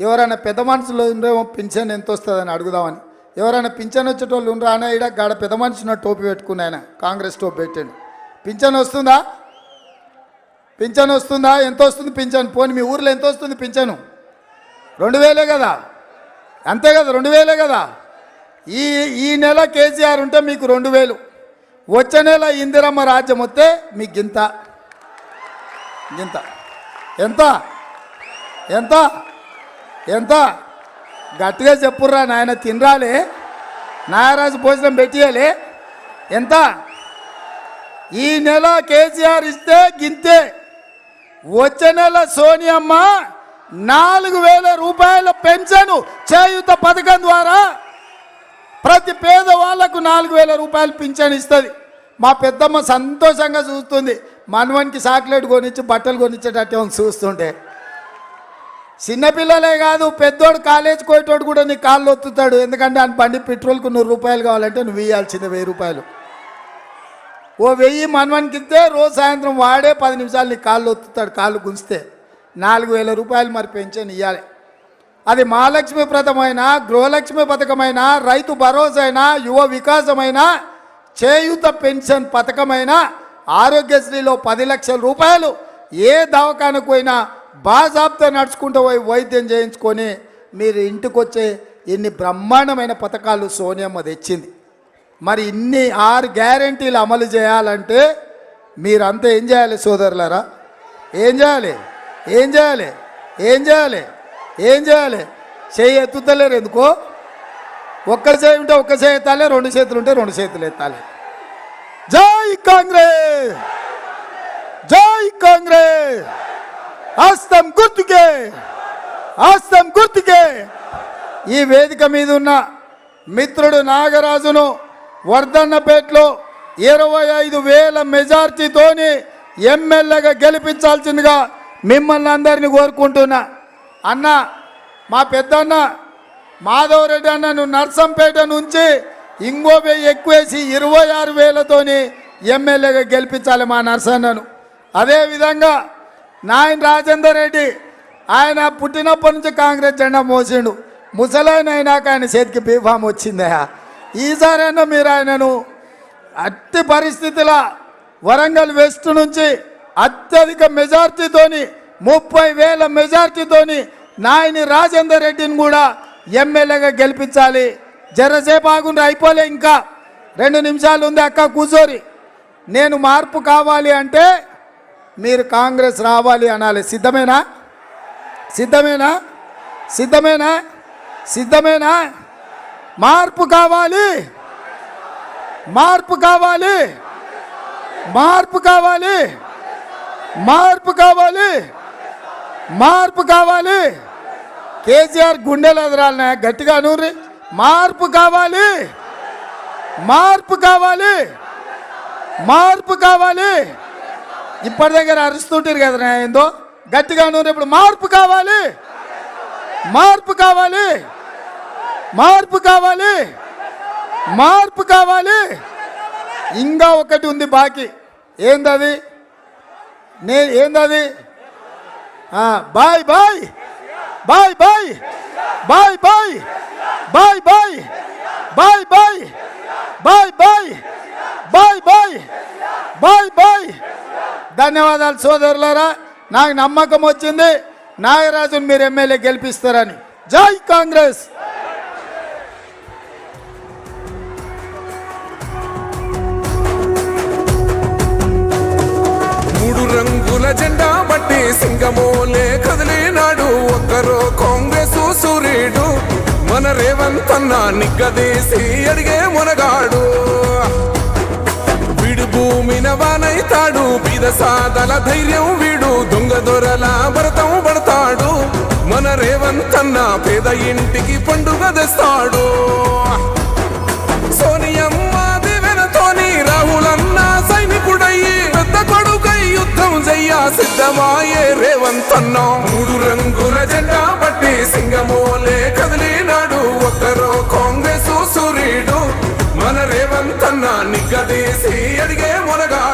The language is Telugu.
ఎవరైనా పెద్ద మనుషులు ఉండేమో పింఛన్ ఎంత వస్తుందని అడుగుదామని. ఎవరైనా పింఛన్ వచ్చేటోళ్ళు ఉండరా అనే ఈడ గాడ పెద్ద మనిషిన టోపీ పెట్టుకుని ఆయన కాంగ్రెస్ టోపీ పెట్టండి. పింఛన్ వస్తుందా? పింఛన్ వస్తుందా? ఎంత వస్తుంది పింఛన్? పోని మీ ఊర్లో ఎంత వస్తుంది పింఛను? రెండు వేలే కదా? అంతే కదా? రెండు వేలే కదా? ఈ ఈ నెల కేసీఆర్ ఉంటే మీకు రెండు వేలు. వచ్చే నెల ఇందిరమ్మ రాజ్యం వస్తే మీకు గింత. గింత. ఎంత? ఎంత? ఎంత? గట్టిగా చెప్పుర్రా నాయన తినరాలే. నాయరాజు భోజనం పెట్టియాలి. ఎంత? ఈ నెల కేసీఆర్ ఇస్తే గింతే. వచ్చే నెల సోనియమ్మ నాలుగు వేల రూపాయల పెన్షన్ చేయుత పథకం ద్వారా ప్రతి పేదవాళ్ళకు నాలుగు వేల రూపాయలు పింఛన్ ఇస్తుంది. మా పెద్దమ్మ సంతోషంగా చూస్తుంది. మనవనికి చాక్లెట్ కొనిచ్చి బట్టలు కొనిచ్చేటట్టు చూస్తుంటే. చిన్నపిల్లలే కాదు పెద్దోడు కాలేజ్ పోయేటోడు కూడా నీ కాళ్ళు ఒత్తుతాడు. ఎందుకంటే ఆయన బండి పెట్రోల్కు నూరు రూపాయలు కావాలంటే నువ్వు ఇవ్వాల్సిందే వెయ్యి రూపాయలు. ఓ వెయ్యి మనవనికి ఇస్తే రోజు సాయంత్రం వాడే పది నిమిషాలు నీ కాళ్ళు ఒత్తుతాడు కాళ్ళు గుంజితే. నాలుగు వేల రూపాయలు మరి పెంచని ఇవ్వాలి అది మహాలక్ష్మి ప్రథమైన గృహలక్ష్మి పథకమైన రైతు భరోసా అయినా యువ వికాసమైన చేయూత పెన్షన్ పథకమైన ఆరోగ్యశ్రీలో పది లక్షల రూపాయలు ఏ దవాఖానకు పోయినా బాజాబ్తో నడుచుకుంటూ పోయి వైద్యం చేయించుకొని మీరు ఇంటికి వచ్చే ఇన్ని బ్రహ్మాండమైన పథకాలు సోనియమ్మ తెచ్చింది. మరి ఇన్ని ఆరు గ్యారంటీలు అమలు చేయాలంటే మీరంతా ఏం చేయాలి సోదరులరా? ఏం చేయాలి? ఏం చేయాలి? ఏం చేయాలి? ఏం చేయాలి? చేయి ఎత్తుతలేరు ఎందుకో? ఒక్క చేయి ఉంటే ఒక్క చేయి ఎత్తాలి రెండు చేతులు ఉంటే రెండు చేతులు ఎత్తాలి. జై కాంగ్రెస్! జై కాంగ్రెస్! హస్తం గుర్తుకే హస్తం గుర్తుకే ఈ వేదిక మీద ఉన్న మిత్రుడు నాగరాజును వర్ధన్నపేటలో ఇరవై ఐదు వేల మెజార్టీతోని ఎమ్మెల్యేగా గెలిపించాల్సిందిగా మిమ్మల్ని అందరినీ కోరుకుంటున్నా. అన్న మా పెద్దన్న మాధవరెడ్డి అన్న నువ్వు నర్సంపేట నుంచి ఇంకో వెయ్యి ఎక్కువేసి ఇరవై ఆరు వేలతోని ఎమ్మెల్యేగా గెలిపించాలి మా నర్సన్నను. అదేవిధంగా నాయన రాజేందర్ రెడ్డి ఆయన పుట్టినప్పటి నుంచి కాంగ్రెస్ జెండా మోసిండు. ముసలాయన అయినాక ఆయన చేతికి బీఫామ్ వచ్చిందయా ఈసారైనా మీరు ఆయనను అట్టి పరిస్థితుల వరంగల్ వెస్ట్ నుంచి అత్యధిక మెజార్టీతోని ముప్పై వేల మెజార్టీతోని నాయని రాజేందర్ రెడ్డిని కూడా ఎమ్మెల్యేగా గెలిపించాలి. జరసేపు ఆగుండ్రి అయిపోలే ఇంకా. రెండు నిమిషాలు ఉంది అక్క కూచోరి నేను మార్పు కావాలి అంటే మీరు కాంగ్రెస్ రావాలి అనాలి. సిద్ధమేనా? సిద్ధమేనా? సిద్ధమేనా? సిద్ధమేనా? మార్పు కావాలి. మార్పు కావాలి. మార్పు కావాలి. మార్పు కావాలి. మార్పు కావాలి. కేసీఆర్ గుండెలు ఎదరాలనే గట్టిగా నూరి మార్పు కావాలి. మార్పు కావాలి. మార్పు కావాలి. ఇప్పటి దగ్గర అరుస్తుంటారు కదా ఏందో? గట్టిగా నూరి ఇప్పుడు మార్పు కావాలి. మార్పు కావాలి. మార్పు కావాలి. మార్పు కావాలి. ఇంకా ఒకటి ఉంది బాకీ. ఏందది? నే ఏందది? Bye bye. Bye bye. Bye bye. Bye bye. Bye bye. Bye bye. Bye bye. Bye bye. ధన్యవాదాలు సోదరులారా. నాకు నమ్మకం వచ్చింది. నాగరాజును మీరు ఎమ్మెల్యే గెలిపిస్తారని. జై కాంగ్రెస్! మూడు రంగుల జెండా బట్టి సింగమోలే కదిలినాడు. ఒక్కరో కాంగ్రెస్ సూర్యుడు. మన రేవంత్ అన్న నిగ్గదీసి అడిగే మునగాడు. బీద సాదల ధైర్యం వీడు. దొంగ దొరల భరతం పడతాడు. మన రేవంతన్న పేద ఇంటికి పండుగ తెస్తాడు. సోనియమ్మ దివెనతోని రాహులన్న సైనికుడయ్యి పెద్ద కొడుకై యుద్ధం చెయ్య సిద్ధమాయే రేవంతన్న. మూడు రంగుల జెండా పట్టి సింగమోలే కదిలినాడు. ఒక్కరో కాంగ్రెస్ సూర్యుడు మన రేవంతన్న నిగ్గదీసి అడిగే మునగాడు.